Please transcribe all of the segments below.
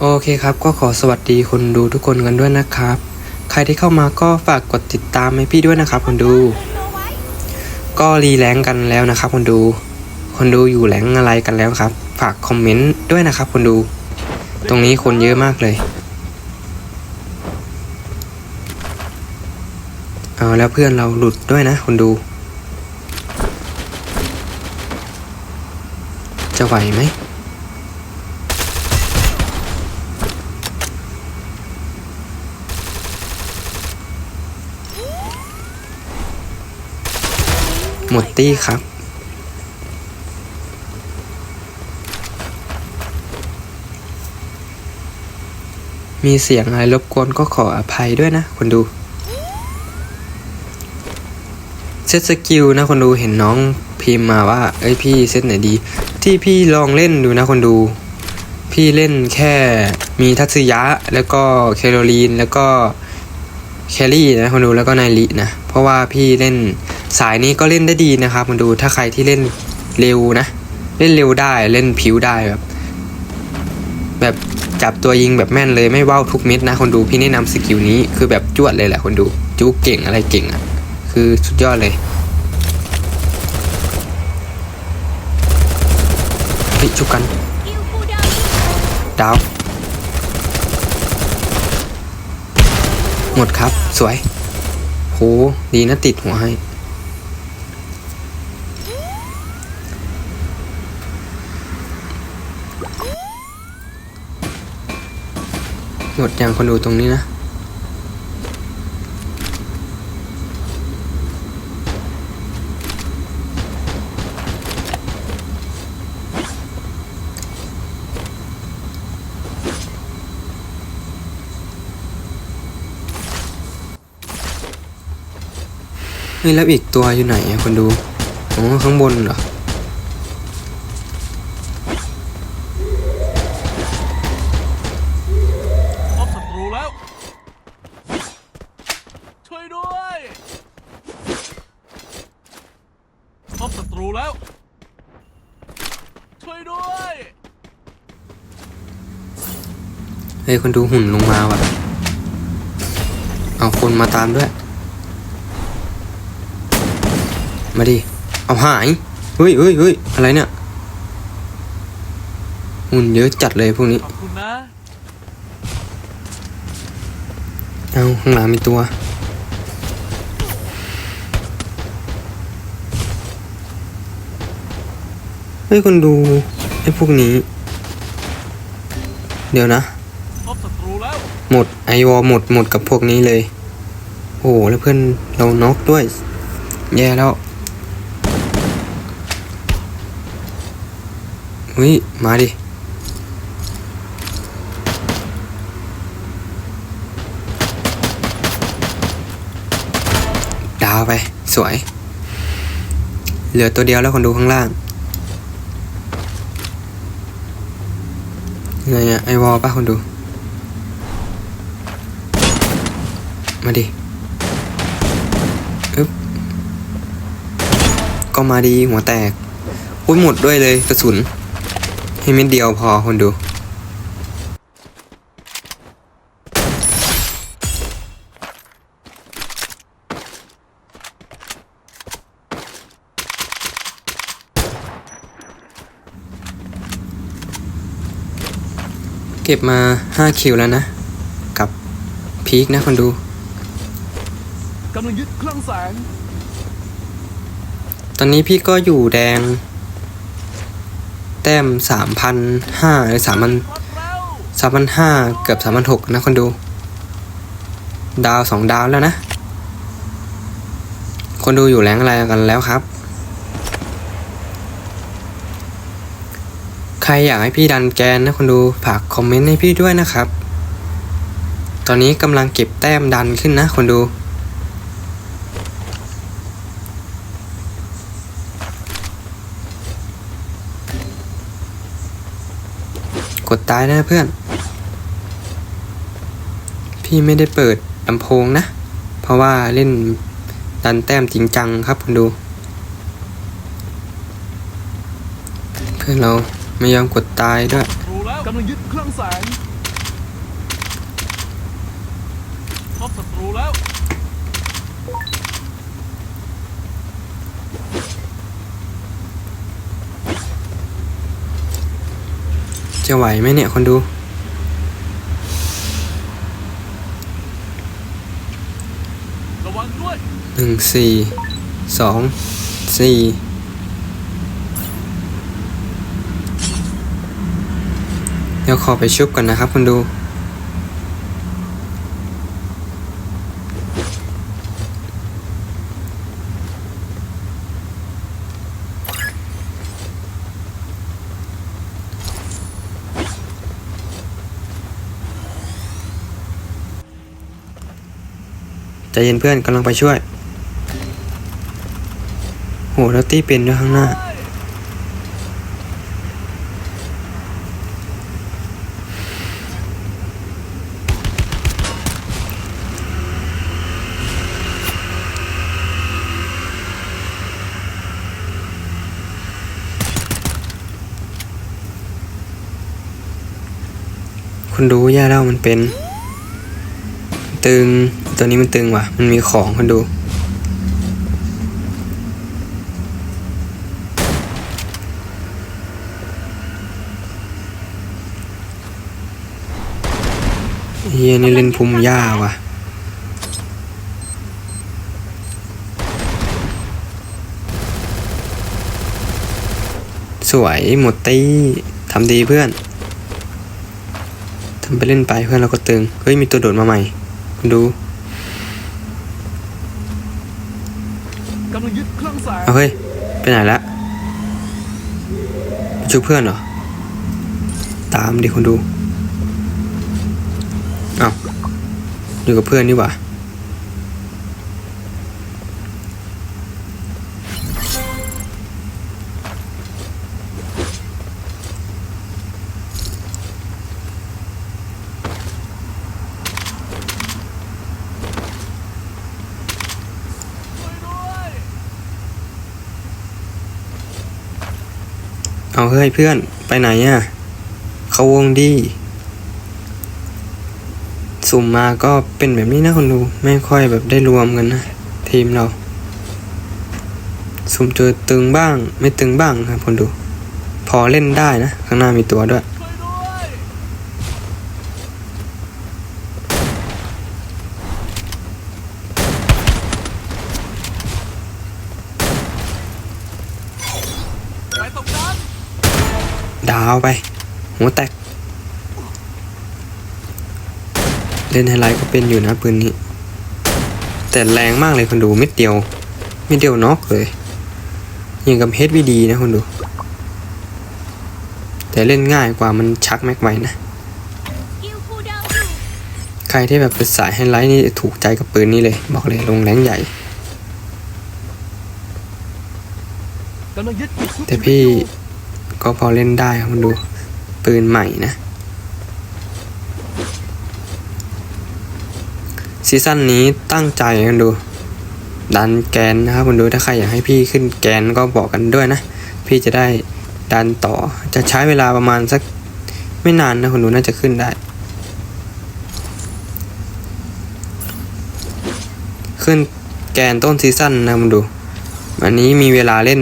โอเคครับ ก็ขอสวัสดีคนดูทุกคนกันด้วยนะครับ ใครที่เข้ามาก็ฝากกดติดตามให้พี่ด้วยนะครับ คนดู ก็รีแรงกันแล้วนะครับ คนดู คนดูอยู่แรงอะไรกันแล้วครับ ฝากคอมเมนต์ด้วยนะครับ คนดู ตรงนี้คนเยอะมากเลยเอาแล้วเพื่อนเราหลุดด้วยนะคนดู จะไหวไหม หมดตี้ครับ มีเสียงอะไรรบกวนก็ขออภัยด้วยนะคนดูเซตสกิลนะคนดูเห็นน้องพิมพ์มาว่า เอ้ยพี่เซตไหนดี ที่พี่ลองเล่นดูนะคนดู พี่เล่นแค่มีทัตสึยะแล้วก็แคโรลีนแล้วก็แคลรี่นะคนดูแล้วก็ไนรินะ เพราะว่าพี่เล่น สายนี้ก็เล่นได้ดีนะครับคนดูถ้าใครที่เล่นเร็วนะ เล่นเร็วได้เล่นผิวได้แบบ แบบจับตัวยิงแบบแม่นเลยไม่ว่าวทุกเม็ดนะคนดูพี่แนะนำสกิลนี้คือแบบจวดเลยแหละคนดูจูเก่งอะไรเก่งอะ คือสุดยอดเลยเฮ้ยชุบกัน ดาว หมดครับ สวย โห ดีนะติดหัวให้ หมดอย่างคนดูตรงนี้นะเฮ้ยแล้วอีกตัวอยู่ไหนอะคนดู อ๋อ ข้างบนเหรอ เฮ้ยคนดูหุ่นลงมาว่ะ เอาคนมาตามด้วย มาดิ เอาหาย เฮ้ยเฮ้ยเฮ้ยอะไรเนี่ย หุ่นเยอะจัดเลยพวกนี้ ขอบคุณนะ เอาข้างหลังมีตัว เฮ้ยคนดูไอ้พวกนี้ เดี๋ยวนะ หมดไอวอหมดหมดกับพวกนี้เลย โอ้โหแล้วเพื่อนเราน็อกด้วย แย่แล้วเฮ้ยมาดิดาวไป สวย เหลือตัวเดียวแล้วคนดูข้างล่างไงไอวอลป่ะคนดู มาดิอึ๊บก็มาดีหัวแตกอุ้ยหมดด้วยเลยกระสุน ให้เม็ดเดียวพอคนดู เก็บมา 5 คิวแล้วนะ กับพีคนะคนดู กำลังยึดครื่องแสง ตอนนี้พี่ก็อยู่แดง แต้มสามพันห้าหรือสามพันสามพันห้าเกือบสามพันหกนะคนดู ดาวสองดาวแล้วนะ คนดูอยู่แรงอะไรกันแล้วครับ ใครอยากให้พี่ดันแกนนะคนดูฝากคอมเมนต์ให้พี่ด้วยนะครับ ตอนนี้กำลังเก็บแต้มดันขึ้นนะคนดูายแน่เพื่อน พี่ไม่ได้เปิดลำโพงนะ เพราะว่าเล่นดันแต้มจริงจังครับคุณดู เพื่อนเราไม่ยอมกดตายด้วยกำลังยึดเครื่องแสงพบศัตรูแล้ว จะไหวไหมเนี่ยคนดูระวังด้วยหนึ่งสี่ สอง สี่ เดี๋ยวขอไปชุบก่อนนะครับคุณดู ใจเย็นเพื่อนกำลังไปช่วย โหแล้วตี้เป็นด้วยข้างหน้า คุณดูแย่แล้วมันเป็น ตึง ตัวนี้มันตึงว่ะ มันมีของคุณดู เฮียนี่เล่นภูมิหญ้าว่ะสวยหมดตี้ทำดีเพื่อนทำไปเล่นไปเพื่อนเราก็ตึง เฮ้ย มีตัวโดดมาใหม่คุณดู กำ ลังยึดเครื่องแสงเอาเฮ้ย ไปไหนละไปชุบเพื่อนเหรอ ตามดิคุณดู เอาอยู่กับเพื่อนนี่หว่า ช่วยด้วย เอาเฮ้ยเพื่อนไปไหนอะเขาวงดี สุ่มมาก็เป็นแบบนี้นะคนดู ไม่ค่อยแบบได้รวมกันนะ ทีมเรา สุ่มเจอตึงบ้าง ไม่ตึงบ้างครับคนดู พอเล่นได้นะ ข้างหน้ามีตัวด้วยช่วยด้วยไปตรงนั้น ดาวไป หัวแตก เล่นไฮไลท์ก็เป็นอยู่นะปืนนี้ แต่แรงมากเลยคนดูเม็ดเดียวเม็ดเดียวน็อกเลยยังกับเฮดวีดีนะคนดู แต่เล่นง่ายกว่ามันชักแม็กไว้นะ ใครที่แบบเป็นสายไฮไลท์นี่ถูกใจกับปืนนี้เลย บอกเลยลงแรงใหญ่แต่พี่ ก็พอเล่นได้ครับคุณดูปืนใหม่นะซีซั่นนี้ตั้งใจกันดู ดันแกนนะครับคุณดูถ้าใครอยากให้พี่ขึ้นแกนก็บอกกันด้วยนะ พี่จะได้ดันต่อจะใช้เวลาประมาณสักไม่นานนะคุณดูน่าจะขึ้นได้ ขึ้นแกนต้นซีซั่นนะคุณดู อันนี้มีเวลาเล่น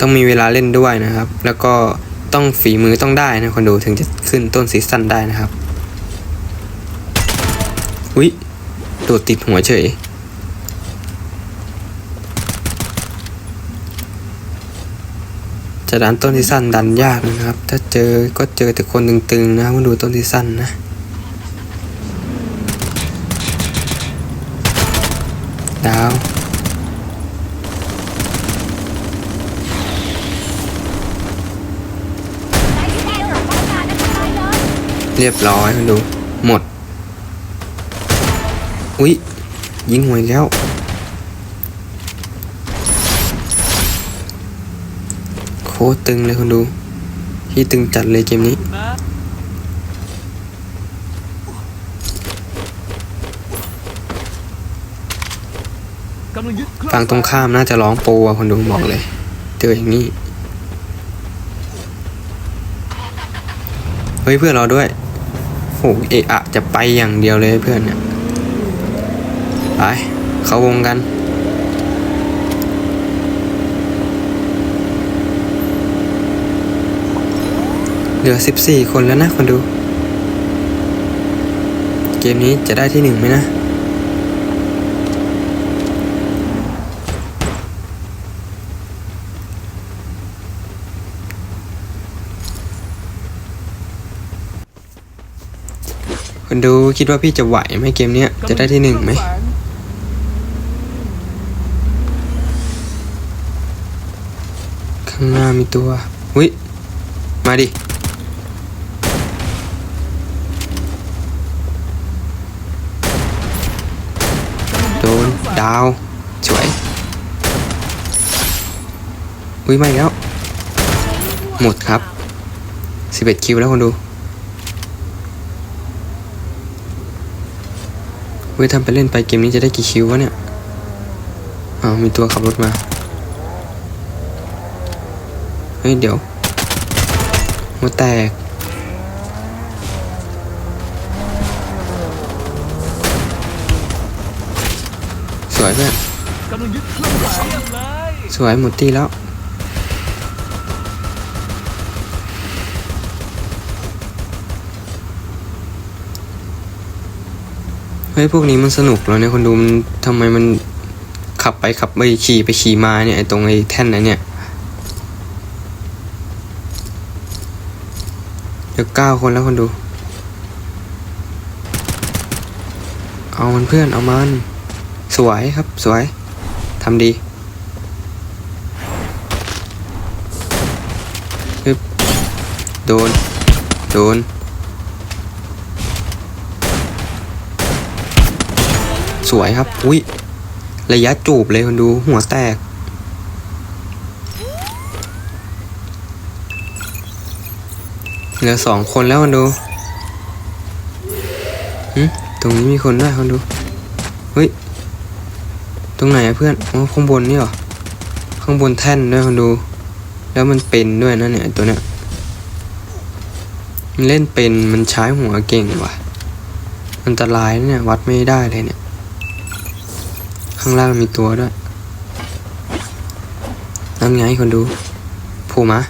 ต้องมีเวลาเล่นด้วยนะครับ แล้วก็ต้องฝีมือต้องได้นะคนดูถึงจะขึ้นต้นซีซั่นได้นะครับอุ๊ยโดดติดหัวเฉยจะดันต้นซีซั่นดันยากนะครับ ถ้าเจอก็เจอแต่คนตึงๆนะครับมาดูต้นซีซั่นนะ ดาว นายที่ได้หลับป้องกันอันตรายเลย เรียบร้อยคุณดู หมด อุ๊ย ยิงหวยแล้ว โคตรตึงเลยคุณดู ที่ตึงจัดเลยเกมนี้ ฝั่งตรงข้ามน่าจะร้องโปรอะคนดูบอกเลย เจออย่างนี้ เฮ้ยเพื่อนเราด้วย โหเอะอะจะไปอย่างเดียวเลยเพื่อนเนี่ยไปเข้าวงกันเหลือ 14 คนแล้วนะคนดู เกมนี้จะได้ที่หนึ่งไหมนะ คนดูคิดว่าพี่จะไหวไหมเกมเนี้ยจะได้ที่หนึ่งไหมข้างหน้ามีตัววิมาดิโดนดาวสวยอุ้ยไม่แล้ว หมดครับ 11 คิวแล้วคนดู เว้ยทำไปเล่นไปเกมนี้จะได้กี่คิววะเนี่ยอ้าวมีตัวขับรถมา เฮ้ย เดี๋ยวหัวแตก สวยเพื่อนสวยหมดตีแล้ว เฮ้ยพวกนี้มันสนุกแล้วเนี่ยคนดูมันทำไมมันขับไปขับไปขี่ไปขี่มาเนี่ยไอตรงไอ้แท่นนั้นเนี่ยเดี๋ยวเก้าคนแล้วคนดู เอามันเพื่อนเอามัน สวยครับสวยทำดีโดน โดน สวยครับ อุ้ย ระยะจูบเลยคนดูหัวแตก เหลือสองคนแล้วคนดูหึตรงนี้มีคนด้วยคนดู เฮ้ย ตรงไหนเพื่อนอ๋อข้างบนนี่เหรอ ข้างบนแท่นด้วยคนดู แล้วมันเป็นด้วยนะเนี่ยตัวเนี้ยมันเล่นเป็นมันใช้หัวเก่งว่ะ อันตรายนะเนี่ยวัดไม่ได้เลยเนี่ย ข้างล่างมีตัวด้วยนั่นไงคนดูผล่มา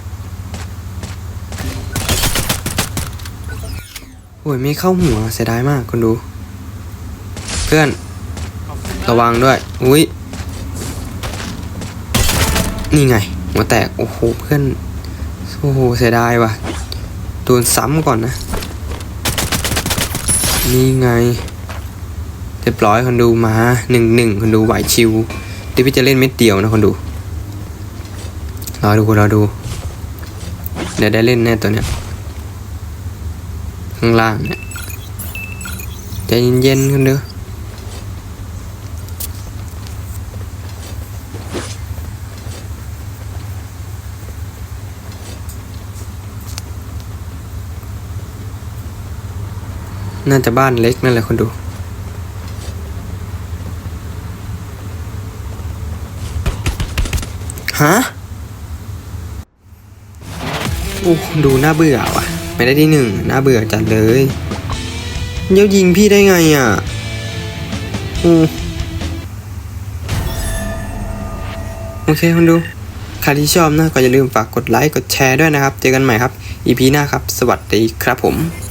โอ้ยไม่เข้าหัวเสียดายมากคนดู เพื่อน ระวังด้วย อุ้ยนี่ไง หัวแตก โอ้โห เพื่อน โอ้โห เสียดายว่ะ โดนซ้ำก่อนนะ นี่ไง รียบร้อยคนดูมาหนึ่งหนึ่งคนดูไหวชิวเดี๋ยวพี่จะเล่นเม็ดเดียวนะคนดูรอดูรอดูเดี๋ยวได้เล่นแน่ตัวเนี้ยข้างล่างเนี่ยใจเย็นๆคนดูน่าจะบ้านเล็กนั่นแหละคนดู ฮะโอ้ดูน่าเบื่อว่ะ ไม่ได้ที่หนึ่งน่าเบื่อจัดเลยเดี๋ยวยิงพี่ได้ไงอะโอ้โอเคคนดูใครที่ชอบนะก็อย่าลืมฝากกดไลค์กดแชร์ด้วยนะครับ เจอกันใหม่ครับ EP หน้าครับ สวัสดีครับผม